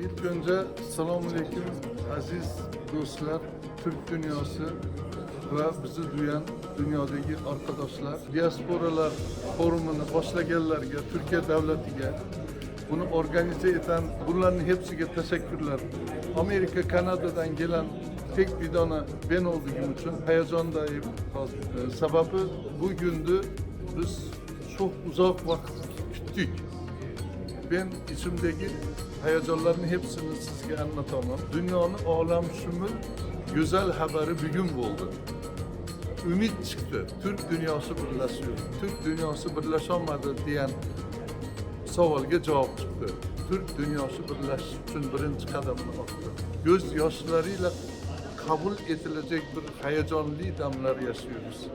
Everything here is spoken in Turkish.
Assalomu alaykum aziz do'stlar, Türk dunyosi va bizni duyan dunyodagi arkadaşlar. Diasporalar forumini boshlaganlarga, Turkiya davlatiga, buni organize eten bularning hepsiga tashakkurlar. Amerika, Kanadadan gelen tek bidona ben olduğum için heyecandayım. Ee, Sebebi bugündü biz çok uzak vakit küttük. Ben içimdeki heyecanların hepsini sizge anlatamam. Dünyanın alam şumul güzel haberi bugün oldu. Ümit çıktı. Türk dünyası birleşiyor. Türk dünyası birleşemedi diyen savolga cevap çıktı. Türk dünyası birleşiş için birinci kademini attı. Göz yaşlarıyla kabul edilecek bir heyecanlı damlar yaşıyoruz.